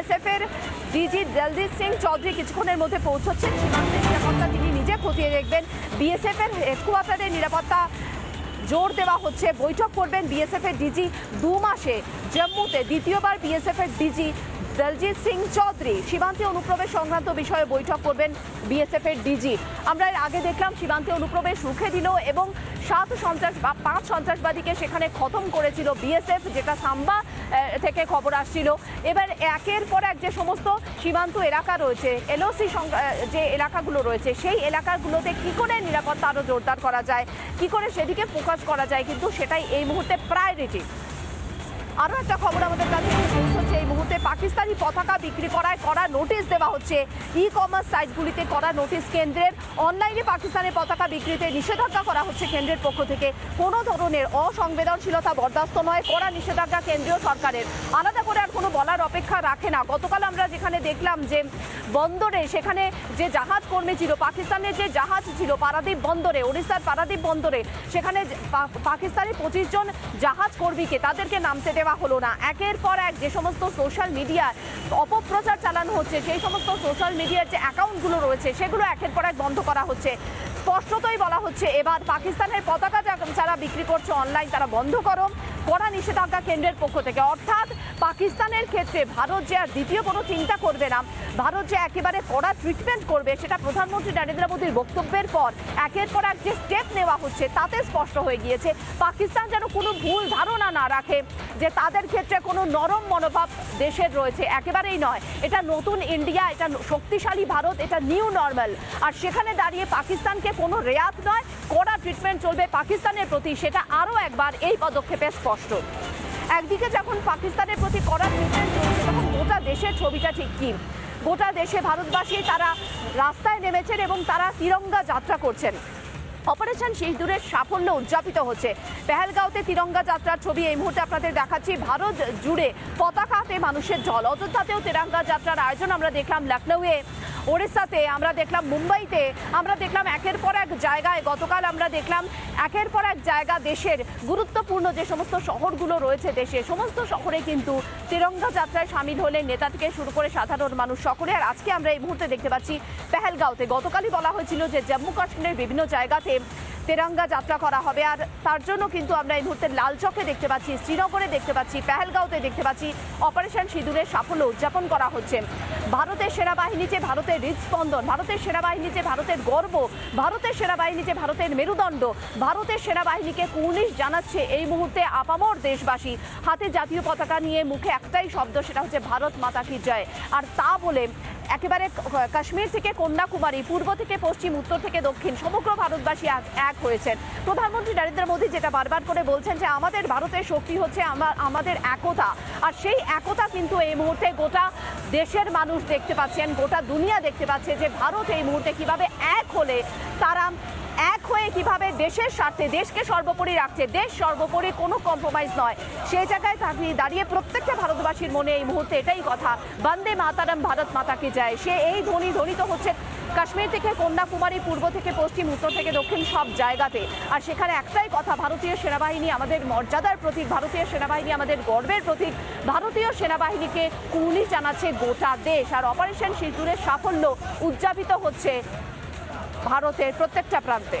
বিএসএফের ডিজি দলজিৎ সিং চৌধুরী কিছুক্ষণের মধ্যে পৌঁছচ্ছেন। সীমান্তের নিরাপত্তা তিনি নিজে খতিয়ে দেখবেন। বিএসএফের হেডকোয়ার্টারের নিরাপত্তা জোর দেওয়া হচ্ছে। বৈঠক করবেন বিএসএফ এর ডিজি দু মাসে। জম্মুতে দ্বিতীয়বার বিএসএফ এর ডিজি দলজিৎ সিং চৌধুরী সীমান্তে অনুপ্রবেশ সংক্রান্ত বিষয়ে বৈঠক করবেন বিএসএফ এর ডিজি। আমরা এর আগে দেখলাম সীমান্তে অনুপ্রবেশ রুখে দিল এবং সাত সন্ত্রাস বা পাঁচ সন্ত্রাসবাদীকে সেখানে খতম করেছিল বিএসএফ, যেটা সাম্বা থেকে খবর আসছিল। এবার একের পর এক যে সমস্ত সীমান্ত এলাকা রয়েছে, এলওসি যে এলাকাগুলো রয়েছে, সেই এলাকাগুলোতে কি করে নিরাপত্তা আরও জোরদার করা যায়, কি করে সেদিকে ফোকাস করা যায়, কিন্তু সেটাই এই মুহূর্তে প্রায়োরিটি আরও একটা খবর আমাদের কাছে। মুহূর্তে পাকিস্তানি পতাকা বিক্রি করায় করা নোটিশ দেওয়া হচ্ছে। ই কমার্স সাইটগুলিতে করা নোটিশ কেন্দ্রের অনলাইনে পাকিস্তানের পতাকা বিক্রিতে নিষেধাজ্ঞা করা হচ্ছে কেন্দ্রের পক্ষ থেকে। কোনো ধরনের অসংবেদনশীলতা বরদাস্ত নয় করা নিষেধাজ্ঞা কেন্দ্রীয় সরকারের। আলাদা করে আর কোনো বলার অপেক্ষা রাখে না। গতকাল আমরা যেখানে দেখলাম যে বন্দরে সেখানে যে জাহাজ কর্মী ছিল, পাকিস্তানের যে জাহাজ ছিল পারাদ্বীপ বন্দরে, ওড়িশার পারাদ্বীপ বন্দরে, সেখানে পাকিস্তানি পঁচিশ জন জাহাজ কর্মীকে তাদেরকে নামতে দেওয়া হলো না। একের পর এক যে সমস্ত সোশ্যাল মিডিয়ায় অপপ্রচার চালানো হচ্ছে সেই সমস্ত সোশ্যাল মিডিয়ার যে অ্যাকাউন্টগুলো রয়েছে, সেগুলো একের পর এক বন্ধ করা হচ্ছে। স্পষ্টতই বলা হচ্ছে, এবার পাকিস্তানের পতাকা যারা বিক্রি করছে অনলাইন তারা বন্ধ করো। কড়া নিষেধাজ্ঞা কেন্দ্রের পক্ষ থেকে। অর্থাৎ পাকিস্তানের ক্ষেত্রে ভারত যে আর দ্বিতীয় কোনো চিন্তা করবে না, ভারত যে একেবারে কড়া ট্রিটমেন্ট করবে, সেটা প্রধানমন্ত্রী নরেন্দ্র মোদীর বক্তব্যের পর একের পর এক যে স্টেপ নেওয়া হচ্ছে, তাতে স্পষ্ট হয়ে গিয়েছে। পাকিস্তান যেন কোনো ভুল না রাখে, যে তাদের ক্ষেত্রে কোনো নরম মনোভাব দেশের রয়েছে। একেবারেই নয়। এটা নতুন ইন্ডিয়া, এটা শক্তিশালী ভারত, এটা নিউ নর্মাল। আর সেখানে দাঁড়িয়ে পাকিস্তানকে কোনো রেয়াত নয়, কড়া ট্রিটমেন্ট চলবে পাকিস্তানের প্রতি, সেটা আরও একবার এই পদক্ষেপে স্পষ্ট। একদিকে যখন পাকিস্তানের প্রতি কড়া ট্রিটমেন্ট চলছে, তখন গোটা দেশের ছবিটা ঠিক কি? গোটা দেশে ভারতবাসী তারা রাস্তায় নেমেছেন এবং তারা তিরঙ্গা যাত্রা করছেন। অপারেশন সিঁদুরের সাফল্য উদযাপিত হচ্ছে। পেহেলগাঁওতে তিরঙ্গা যাত্রার ছবি এই মুহূর্তে আপনাদের দেখাচ্ছি। ভারত জুড়ে পতাকাতে মানুষের জল অযোধ্যাতেও তিরঙ্গা যাত্রার আয়োজন আমরা দেখলাম লখনৌয়ে, ওড়িশাতে আমরা দেখলাম মুম্বাইতে, আমরা দেখলাম একের পর এক জায়গায়। গতকাল আমরা দেখলাম একের পর এক জায়গা দেশের গুরুত্বপূর্ণ যে সমস্ত শহরগুলো রয়েছে দেশে, সমস্ত শহরে কিন্তু তিরঙ্গা যাত্রায় সামিল হলেন নেতা থেকে শুরু করে সাধারণ মানুষ সকলে। আর আজকে আমরা এই মুহূর্তে দেখতে পাচ্ছি পেহেলগাঁওতে। গতকালই বলা হয়েছিল যে জম্মু কাশ্মীরের বিভিন্ন জায়গাতে তেরঙ্গা যাত্রা করা হবে আর তার জন্য কিন্তু আমরা এই মুহূর্তে লালচকে দেখতে পাচ্ছি, শ্রীনগরে দেখতে পাচ্ছি, পেহেলগাঁওতে দেখতে পাচ্ছি অপারেশন সিঁদুরের সাফল্য উদযাপন করা হচ্ছে। ভারতের সেনাবাহিনী যে ভারতের হৃদস্পন্দন, ভারতের সেনাবাহিনী যে ভারতের গর্ব, ভারতের সেনাবাহিনী যে ভারতের মেরুদণ্ড, ভারতের সেনাবাহিনীকে কুর্নিশ জানাচ্ছে এই মুহূর্তে আপামর দেশবাসী। হাতে জাতীয় পতাকা নিয়ে মুখে একটাই শব্দ, সেটা হচ্ছে ভারত মাতা কি জয়। আর তা বলে একেবারে কাশ্মীর থেকে কন্যাকুমারী, পূর্ব থেকে পশ্চিম, উত্তর থেকে দক্ষিণ, সমগ্র ভারতবাসী আজ এক হয়েছেন। প্রধানমন্ত্রী নরেন্দ্র মোদী যেটা বারবার করে বলছেন যে, আমাদের ভারতের শক্তি হচ্ছে আমা- আমাদের একতা। আর সেই একতা কিন্তু এই মুহূর্তে গোটা দেশের মানুষ দেখতে পাচ্ছেন, গোটা দুনিয়া দেখতে পাচ্ছে যে, ভারত এই মুহূর্তে কীভাবে এক হলে তারা হয়ে কীভাবে দেশের স্বার্থে দেশকে সর্বোপরি রাখছে, দেশ সর্বোপরি কোনো কম্প্রোমাইজ নয়। সেই জায়গায় দাঁড়িয়ে দাঁড়িয়ে প্রত্যেকটা ভারতবাসীর মনে এই মুহূর্তে এটাই কথা, বন্দে মাতারাম, ভারত মাতাকে যায় সে এই ধ্বনি ধ্বনিত হচ্ছে কাশ্মীর থেকে কন্যাকুমারী পূর্ব থেকে পশ্চিম, উত্তর থেকে দক্ষিণ সব জায়গাতে। আর সেখানে একটাই কথা, ভারতীয় সেনাবাহিনী আমাদের মর্যাদার প্রতীক, ভারতীয় সেনাবাহিনী আমাদের গর্বের প্রতীক। ভারতীয় সেনাবাহিনীকে কুর্নিশ জানাচ্ছে গোটা দেশ, আর অপারেশন সিঁদুরের সাফল্য উদযাপিত হচ্ছে ভারতের প্রত্যেকটা প্রান্তে।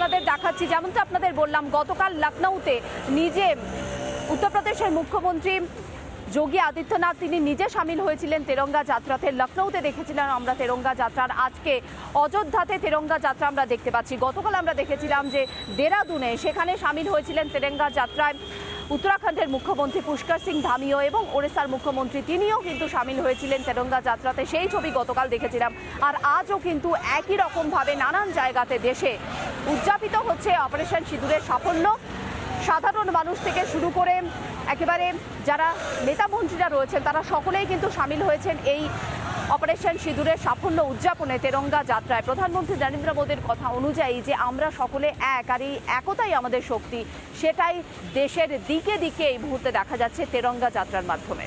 আপনাদের দেখাচ্ছি, যেমনটা আপনাদের বললাম, গতকাল লখনৌতে নিজে উত্তরপ্রদেশের মুখ্যমন্ত্রী যোগী আদিত্যনাথ, তিনি নিজে সামিল হয়েছিলেন তেরঙ্গা যাত্রাতে। লখনৌতে দেখেছিলাম আমরা তেরঙ্গা যাত্রার আজকে। অযোধ্যাতে তেরঙ্গা যাত্রা আমরা দেখতে পাচ্ছি। গতকাল আমরা দেখেছিলাম যে দেরাদুনে সেখানে সামিল হয়েছিলেন তেরঙ্গা যাত্রায় উত্তরাখণ্ডের মুখ্যমন্ত্রী পুষ্কর সিং ধামিও এবং ওড়িশার মুখ্যমন্ত্রী, তিনিও কিন্তু সামিল হয়েছিলেন তেরঙ্গা যাত্রাতে। সেই ছবি গতকাল দেখেছিলাম। আর আজও কিন্তু একই রকমভাবে নানান জায়গাতে দেশে উদযাপিত হচ্ছে অপারেশন সিঁদুরের সাফল্য। সাধারণ মানুষ থেকে শুরু করে একেবারে যারা নেতা মন্ত্রীরা রয়েছেন, তারা সকলেই কিন্তু সামিল হয়েছেন এই অপারেশন সিঁদুরের সাফল্য উদযাপনে তেরঙ্গা যাত্রায়। প্রধানমন্ত্রী নরেন্দ্র মোদীর কথা অনুযায়ী যে আমরা সকলে এক আর এই একতাই আমাদের শক্তি, সেটাই দেশের দিকে দিকে এই মুহূর্তে দেখা যাচ্ছে তেরঙ্গা যাত্রার মাধ্যমে।